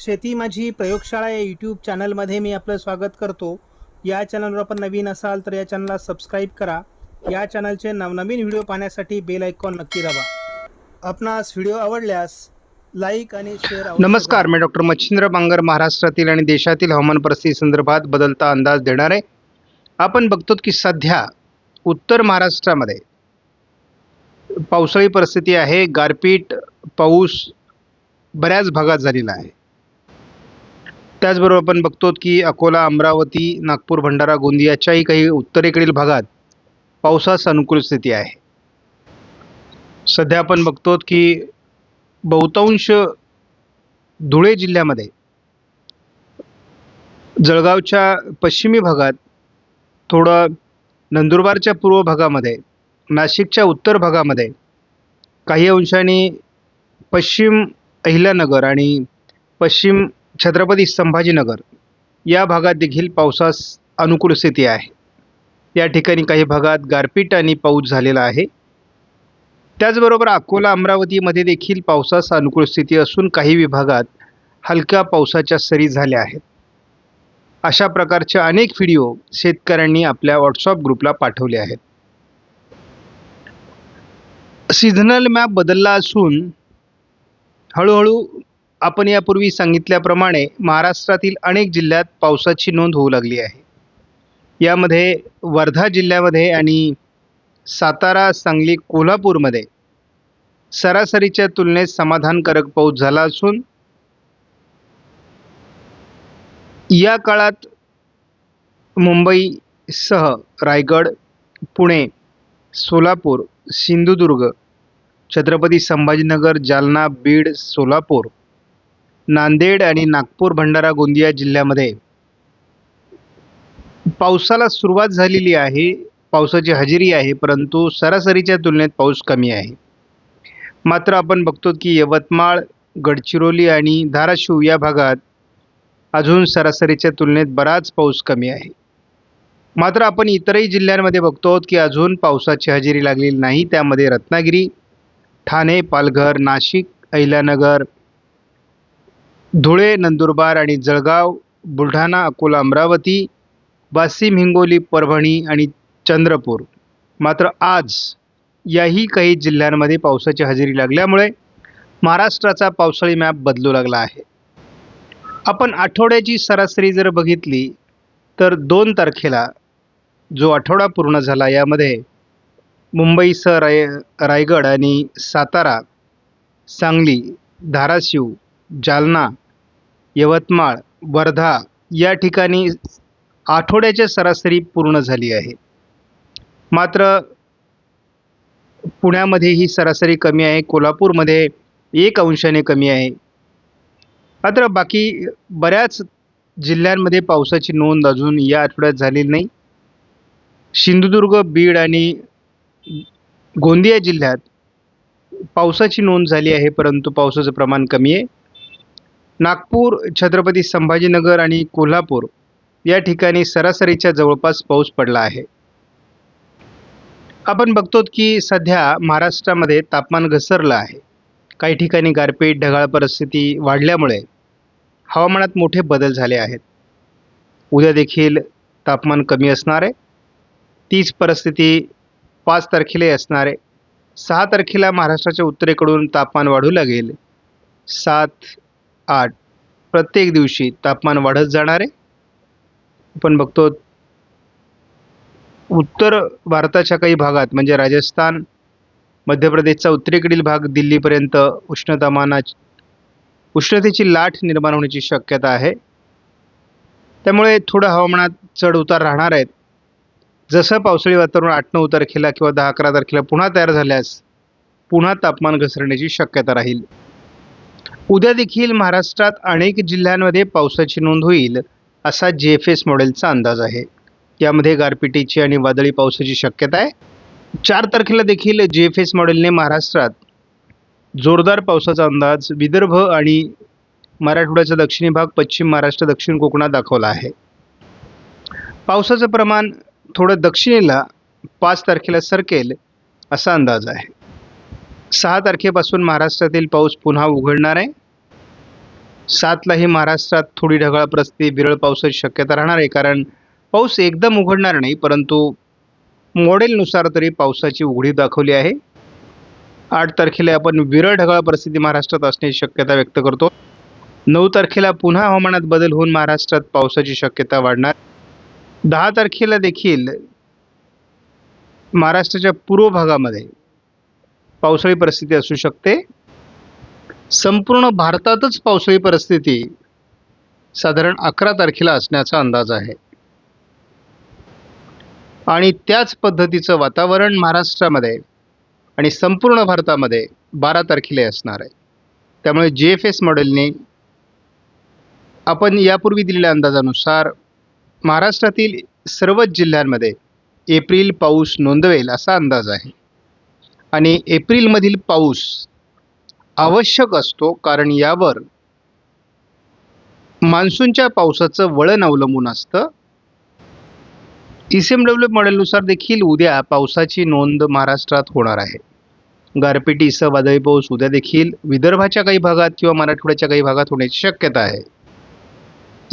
शेती माझी प्रयोगशाळा या यूट्यूब चॅनलमध्ये मी आपलं स्वागत करतो. या चॅनलवर आपण नवीन असाल तर या चॅनलला सबस्क्राईब करा. या चॅनलचे नवनवीन व्हिडिओ पाहण्यासाठी बेल आयकॉन नक्की दाबा. आपणास व्हिडिओ आवडल्यास लाईक आणि शेअर नमस्कार करा. मी डॉक्टर मच्छिंद्र बांगर महाराष्ट्रातील आणि देशातील हवामान परिस्थिती संदर्भात बदलता अंदाज देणार. आहे आपण बघतो की सध्या उत्तर महाराष्ट्रामध्ये पावसाळी परिस्थिती आहे. गारपीट पाऊस बऱ्याच भागात झालेला आहे. त्याचबरोबर आपण बघतो की अकोला अमरावती नागपूर भंडारा गोंदियाच्याही काही उत्तरेकडील भागात पावसास अनुकूल स्थिती आहे. सध्या आपण बघतो की बहुतांश धुळे जिल्ह्यामध्ये जळगावच्या पश्चिमी भागात थोडं नंदुरबारच्या पूर्व भागामध्ये नाशिकच्या उत्तर भागामध्ये काही अंशाने पश्चिम अहिल्यानगर आणि पश्चिम छत्रपती संभाजीनगर या भागात देखील पावसास अनुकूल स्थिती आहे. या ठिकाणी काही भागात गारपीट आणि पाऊस झालेला आहे. त्याचबरोबर अकोला अमरावतीमध्ये देखील पावसास अनुकूल स्थिती असून काही विभागात हलक्या पावसाच्या सरी झाल्या आहेत. अशा प्रकारचे अनेक व्हिडिओ शेतकऱ्यांनी आपल्या व्हॉट्सअप ग्रुपला पाठवले आहेत. सीझनल मॅप बदलला असून हळूहळू आपण यापूर्वी सांगितल्याप्रमाणे महाराष्ट्रातील अनेक जिल्ह्यात पावसाची नोंद होऊ लागली आहे. यामध्ये वर्धा जिल्ह्यामध्ये आणि सातारा सांगली कोल्हापूरमध्ये सरासरीच्या तुलनेत समाधानकारक पाऊस झाला असून या काळात मुंबईसह रायगड पुणे सोलापूर सिंधुदुर्ग छत्रपती संभाजीनगर जालना बीड सोलापूर नांदेड आणि नागपूर भंडारा गोंदिया जिल्ह्यामध्ये पावसाला सुरुवात झालेली आहे. पावसाची हजेरी आहे परंतु सरासरीच्या तुलनेत पाऊस कमी आहे. मात्र आपण बघतो की यवतमाळ गडचिरोली आणि धाराशिव या भागात अजून सरासरीच्या तुलनेत बराच पाऊस कमी आहे. मात्र आपण इतरही जिल्ह्यांमध्ये बघतो आहोत की अजून पावसाची हजेरी लागलेली नाही. त्यामध्ये रत्नागिरी ठाणे पालघर नाशिक अहिल्यानगर धुळे नंदुरबार आणि जळगाव बुलढाणा अकोला अमरावती वाशिम हिंगोली परभणी आणि चंद्रपूर. मात्र आज याही काही जिल्ह्यांमध्ये पावसाची हजेरी लागल्यामुळे महाराष्ट्राचा पावसाळी मॅप बदलू लागला आहे. आपण आठवड्याची सरासरी जर बघितली तर दोन तारखेला जो आठवडा पूर्ण झाला यामध्ये मुंबईसह राय रायगड आणि सातारा सांगली धाराशिव जालना यवतमाळ वर्धा या ठिकाणी आठवड्याच्या सरासरी पूर्ण झाली आहे. मात्र पुण्यामध्ये ही सरासरी कमी आहे. कोल्हापूरमध्ये एक अंशाने कमी आहे. मात्र बाकी बऱ्याच जिल्ह्यांमध्ये पावसाची नोंद अजून या आठवड्यात झालेली नाही. सिंधुदुर्ग बीड आणि गोंदिया जिल्ह्यात पावसाची नोंद झाली आहे परंतु पावसाचं प्रमाण कमी आहे. नागपूर छत्रपती संभाजीनगर आणि कोल्हापूर या ठिकाणी सरासरीच्या जवळपास पाऊस पडला आहे. आपण बघतो की सध्या महाराष्ट्रामध्ये तापमान घसरलं आहे. काही ठिकाणी गारपीट ढगाळ परिस्थिती वाढल्यामुळे हवामानात मोठे बदल झाले आहेत. उद्या देखील तापमान कमी असणार आहे. तीच परिस्थिती पाच तारखेलाही असणार आहे. सहा तारखेला महाराष्ट्राच्या उत्तरेकडून तापमान वाढू लागेल. सात आठ. प्रत्येक दिवशी तापमान वाढत जाणार आहे. आपण बघतो उत्तर भारताच्या काही भागात म्हणजे राजस्थान मध्य प्रदेशचा उत्तरेकडील भाग दिल्लीपर्यंत उष्णतामाना उष्णतेची लाट निर्माण होण्याची शक्यता आहे. त्यामुळे थोडं हवामानात चढ उतार राहणार आहेत. जसं पावसाळी वातावरण आठ नऊ तारखेला किंवा दहा अकरा तारखेला पुन्हा तयार झाल्यास पुन्हा तापमान घसरण्याची शक्यता राहील. उद्या देखील महाराष्ट्रात अनेक जिल्ह्यांमध्ये पावसाची नोंद होईल असा जी एफ एस मॉडेलचा अंदाज आहे. यामध्ये गारपिटीची आणि वादळी पावसाची शक्यता आहे. चार तारखेला देखील जे एफ एस मॉडेलने महाराष्ट्रात जोरदार पावसाचा अंदाज विदर्भ आणि मराठवाड्याचा दक्षिणी भाग पश्चिम महाराष्ट्र दक्षिण कोकणात दाखवला आहे. पावसाचं प्रमाण थोडं दक्षिणेला पाच तारखेला सरकेल असा अंदाज आहे. सहा तारखेपासून महाराष्ट्रातील पाऊस पुन्हा उघडणार आहे. सातलाही महाराष्ट्रात थोडी ढगाळ परिस्थिती विरळ पावसाची शक्यता राहणार आहे. कारण पाऊस एकदम उघडणार नाही परंतु मॉडेलनुसार तरी पावसाची उघडी दाखवली आहे. आठ तारखेला आपण विरळ ढगाळ परिस्थिती महाराष्ट्रात असण्याची शक्यता व्यक्त करतो. नऊ तारखेला पुन्हा हवामानात बदल होऊन महाराष्ट्रात पावसाची शक्यता वाढणार. दहा तारखेला देखील महाराष्ट्राच्या पूर्व भागामध्ये पावसाळी परिस्थिती असू शकते. संपूर्ण भारतातच पावसाळी परिस्थिती साधारण अकरा तारखेला असण्याचा अंदाज आहे. आणि त्याच पद्धतीचं वातावरण महाराष्ट्रामध्ये आणि संपूर्ण भारतामध्ये बारा तारखेला असणार आहे. त्यामुळे जी एफ एस मॉडेलने आपण यापूर्वी दिलेल्या अंदाजानुसार महाराष्ट्रातील सर्वच जिल्ह्यांमध्ये एप्रिल पाऊस नोंदवेल असा अंदाज आहे. आणि एप्रिलमधील पाऊस आवश्यक असतो कारण यावर मान्सूनच्या पावसाचं वळण अवलंबून असतं. ई सी एम डब्ल्यू मॉडेलनुसार देखील उद्या पावसाची नोंद महाराष्ट्रात होणार आहे. गारपिटीसह वादळी पाऊस उद्या देखील विदर्भाच्या काही भागात किंवा मराठवाड्याच्या काही भागात होण्याची शक्यता आहे.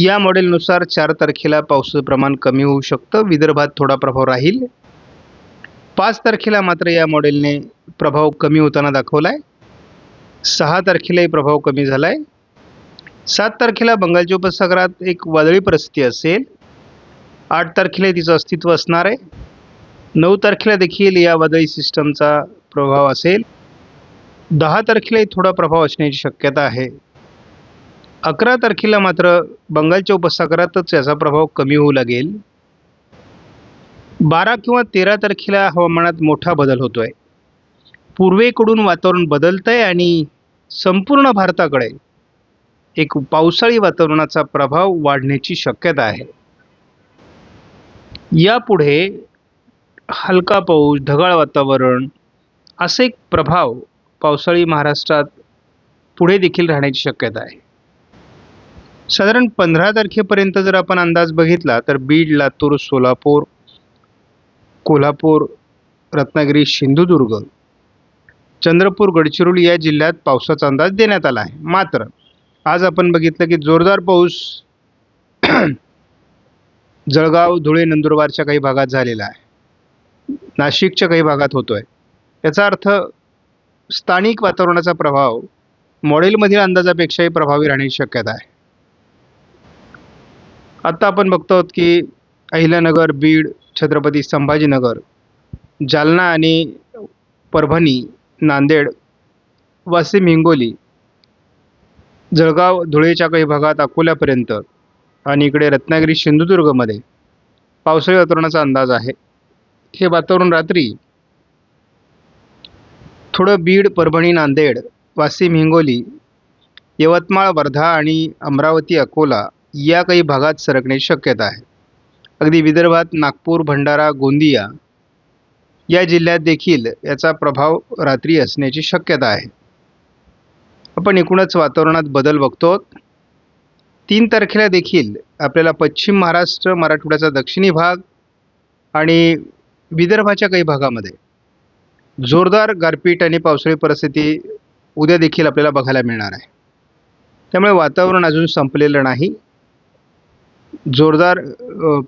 या मॉडेलनुसार चार तारखेला पावसाचं प्रमाण कमी होऊ शकतं विदर्भात थोडा प्रभाव राहील. पाच तारखेला मात्र या मॉडेलने प्रभाव कमी होताना दाखवला आहे सहा तारखेलाही प्रभाव कमी झाला आहे सात तारखेला बंगालच्या उपसागरात एक वादळी परिस्थिती असेल. आठ तारखेला तिचं अस्तित्व असणार आहे. नऊ तारखेला देखील या वादळी सिस्टमचा प्रभाव असेल. दहा तारखेलाही थोडा प्रभाव असण्याची शक्यता आहे. अकरा तारखेला मात्र बंगालच्या उपसागरातच याचा प्रभाव कमी होऊ लागेल. बारा किंवा तेरा तारखेला हवामानात मोठा बदल होतो आहे पूर्वेकडून वातावरण बदलतं आहे आणि संपूर्ण भारताकडे एक पावसाळी वातावरणाचा प्रभाव वाढण्याची शक्यता आहे. यापुढे हलका पाऊस ढगाळ वातावरण असे एक प्रभाव पावसाळी महाराष्ट्रात पुढे देखील राहण्याची शक्यता आहे. साधारण पंधरा तारखेपर्यंत जर आपण अंदाज बघितला तर बीड लातूर सोलापूर कोल्हापूर रत्नागिरी सिंधुदुर्ग चंद्रपूर गडचिरोली या जिल्ह्यात पावसाचा अंदाज देण्यात आला आहे. मात्र आज आपण बघितलं की जोरदार पाऊस जळगाव धुळे नंदुरबारच्या काही भागात झालेला आहे. नाशिकच्या काही भागात होतोय. याचा अर्थ स्थानिक वातावरणाचा प्रभाव मॉडेलमधील अंदाजापेक्षाही प्रभावी राहण्याची शक्यता आहे. आत्ता आपण बघतो आहोत की अहिल्यानगर बीड छत्रपती संभाजीनगर जालना आणि परभणी नांदेड वाशिम हिंगोली जळगाव धुळेच्या काही भागात अकोल्यापर्यंत आणि इकडे रत्नागिरी सिंधुदुर्गमध्ये पावसाळी वातावरणाचा अंदाज आहे. हे वातावरण रात्री थोडं बीड परभणी नांदेड वाशिम हिंगोली यवतमाळ वर्धा आणि अमरावती अकोला या काही भागात सरकण्याची शक्यता आहे. अगदी विदर्भात नागपूर भंडारा गोंदिया या जिल्ह्यात देखील याचा प्रभाव रात्री असण्याची शक्यता आहे. आपण एकूणच वातावरणात बदल बघतो. तीन तारखेला देखील आपल्याला पश्चिम महाराष्ट्र मराठवाड्याचा दक्षिणी भाग आणि विदर्भाच्या काही भागामध्ये जोरदार गारपीट आणि पावसाळी परिस्थिती उद्या देखील आपल्याला बघायला मिळणार आहे. त्यामुळे वातावरण अजून संपलेलं नाही. जोरदार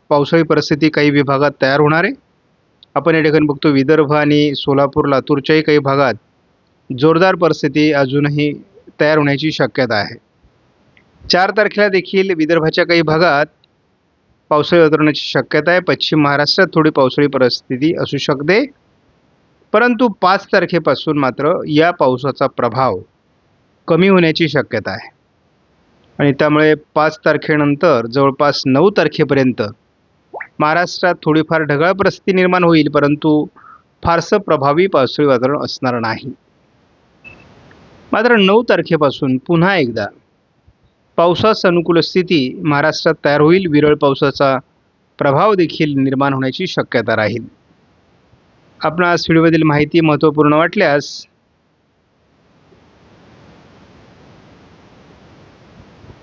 पावसाळी परिस्थिती काही विभागात तयार होणार आहे. आपण या ठिकाणी बघतो विदर्भ आणि सोलापूर लातूरच्याही काही भागात जोरदार परिस्थिती अजूनही तयार होण्याची शक्यता आहे. चार तारखेला देखील विदर्भाच्या काही भागात पावसाळी वातावरणाची शक्यता आहे. पश्चिम महाराष्ट्रात थोडी पावसाळी परिस्थिती असू शकते. परंतु पाच तारखेपासून मात्र या पावसाचा प्रभाव कमी होण्याची शक्यता आहे. आणि त्यामुळे पाच तारखेनंतर जवळपास नऊ तारखेपर्यंत महाराष्ट्रात थोडीफार ढगाळ परिस्थिती निर्माण होईल परंतु फारसं प्रभावी पावसाळी वातावरण असणार नाही. मात्र नऊ तारखेपासून पुन्हा एकदा पावसास अनुकूल स्थिती महाराष्ट्रात तयार होईल. विरळ पावसाचा प्रभाव देखील निर्माण होण्याची शक्यता राहील. आपणास व्हिडिओमधील माहिती महत्त्वपूर्ण वाटल्यास